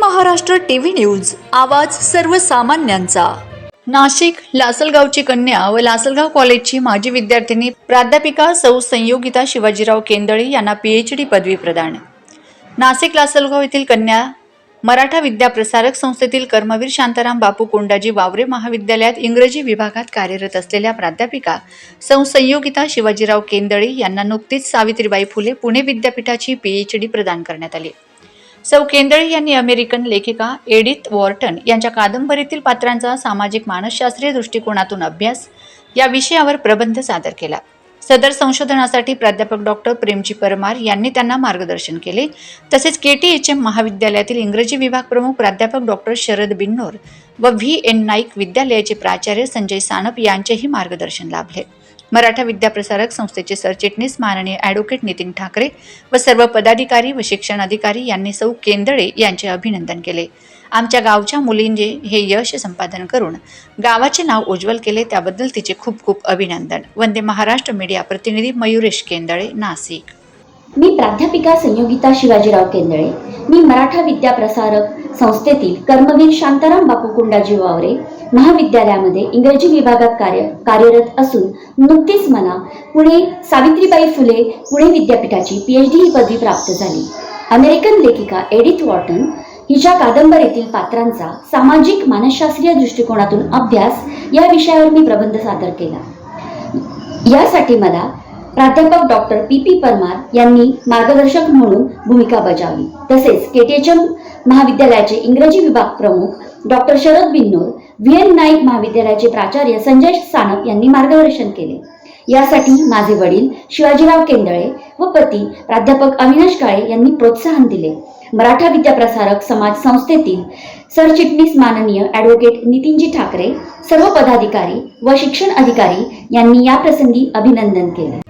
Maharashtra TV news आवाज सर्वसामान्यांचा. नाशिक लासलगावची कन्या व लासलगाव कॉलेजची माजी विद्यार्थिनी प्राध्यापिका सौ संयोगिता शिवाजीराव केंदळे यांना पीएचडी पदवी प्रदान. नाशिक लासलगाव येथील कन्या मराठा विद्याप्रसारक संस्थेतील कर्मवीर शांताराम बापू कोंडाजी वावरे महाविद्यालयात इंग्रजी विभागात कार्यरत असलेल्या प्राध्यापिका सौ संयोगिता शिवाजीराव केंदळे यांना नुकतीच सावित्रीबाई फुले पुणे विद्यापीठाची पीएचडी प्रदान करण्यात आली. सौ केंदळे यांनी अमेरिकन लेखिका एडिथ वॉर्टन यांच्या कादंबरीतील पात्रांचा सामाजिक मानसशास्त्रीय दृष्टिकोनातून अभ्यास या विषयावर प्रबंध सादर केला. सदर संशोधनासाठी प्राध्यापक डॉक्टर प्रेमजी परमार यांनी त्यांना मार्गदर्शन केले. तसेच के टी एच एम महाविद्यालयातील इंग्रजी विभाग प्रमुख प्राध्यापक डॉक्टर शरद बिन्नोर व व्ही एन नाईक विद्यालयाचे प्राचार्य संजय सानप यांचेही मार्गदर्शन लाभले. मराठा विद्याप्रसारक संस्थेचे सरचिटणीस माननीय ॲडव्होकेट नितीन ठाकरे व सर्व पदाधिकारी व शिक्षण अधिकारी यांनी सौ केंदळे यांचे अभिनंदन केले. आमच्या गावच्या मुलींचे हे यश संपादन करून गावाचे नाव उज्ज्वल केले त्याबद्दल तिचे खूप खूप अभिनंदन. वंदे महाराष्ट्र मीडिया प्रतिनिधी मयुरेश केंदळे नाशिक. मी प्राध्यापिका संयोगिता शिवाजीराव केंदळे मी मराठा विद्याप्रसारक संस्थेतील कर्मवीर शांताराम बापू कुंडाजी वावरे महाविद्यालयामध्ये इंग्रजी विभागात कार्य कार्यरत असून नुकतीच मला पुणे सावित्रीबाई फुले पुणे विद्यापीठाची पी एच डी ही पदवी प्राप्त झाली. अमेरिकन लेखिका एडिथ वॉर्टन हिच्या कादंबरीतील पात्रांचा सामाजिक मानसशास्त्रीय दृष्टिकोनातून अभ्यास या विषयावर मी प्रबंध सादर केला. यासाठी मला प्राध्यापक डॉक्टर पी पी परमार यांनी मार्गदर्शक म्हणून भूमिका बजावली. तसेच केटीएचएम महाविद्यालयाचे इंग्रजी विभाग प्रमुख doctor Sharad Binnor V N Naik महाविद्यालयाचे प्राचार्य संजय सानप यांनी मार्गदर्शन केले. यासाठी माझे वडील शिवाजीराव केंदळे व पती प्राध्यापक अविनाश काळे यांनी प्रोत्साहन दिले. मराठा विद्याप्रसारक समाज संस्थेतील सरचिटणीस माननीय ॲडव्होकेट नितीनजी ठाकरे सर्व पदाधिकारी व शिक्षण अधिकारी यांनी या प्रसंगी अभिनंदन केले.